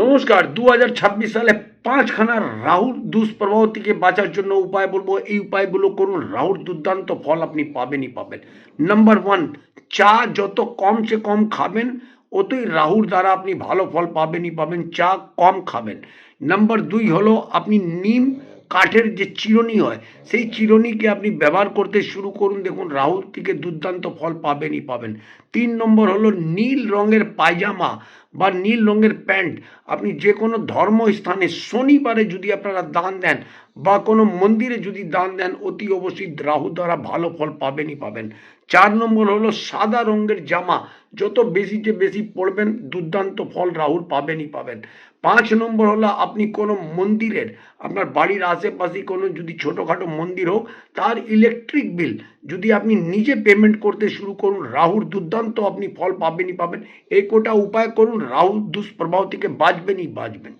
নমস্কার। দু হাজার ছাব্বিশ সালে পাঁচখানা রাহুর দুষ্প্রভাব থেকে বাঁচার জন্য উপায় বলব। এই উপায়গুলো করুন রাহুর দুর্দান্ত ফল আপনি পাবেনই পাবেন। নাম্বার ওয়ান চা যত কমসে কম খাবেন, অতই রাহুর দ্বারা আপনি ভালো ফল পাবেনই পাবেন, চা কম খাবেন। নাম্বার দুই হলো, আপনি নিম কাঠের যে চিরুনি হয়, সেই চিরুনিকে আপনি ব্যবহার করতে শুরু করুন। দেখুন রাহুর থেকে দুর্দান্ত ফল পাবেনই পাবেন। তিন নম্বর হলো, নীল রঙের পায়জামা। বা নীল রঙের প্যান্ট আপনি যে কোনো ধর্মস্থানে শনিবারে যদি আপনারা দান দেন বা কোনো মন্দিরে যদি দান দেন, অতি অবশ্যই রাহু দ্বারা ভালো ফল পাবেনই পাবেন। চার নম্বর হলো সাদা রঙের জামা। যত বেশিতে বেশি পড়বেন দুর্দান্ত ফল রাহুর পাবেনই পাবেন। পাঁচ নম্বর হলো আপনি কোনো মন্দিরের, আপনার বাড়ির আশেপাশে কোনো যদি ছোটোখাটো মন্দির হোক, তার ইলেকট্রিক বিল যদি আপনি নিজে পেমেন্ট করতে শুরু করুন রাহুর দুর্দান্ত আপনি ফল পাবেনই পাবেন। এই কোটা উপায় করুন রাহুর দুষ্প্রভাব থেকে বাঁচবেনই বাঁচবেন।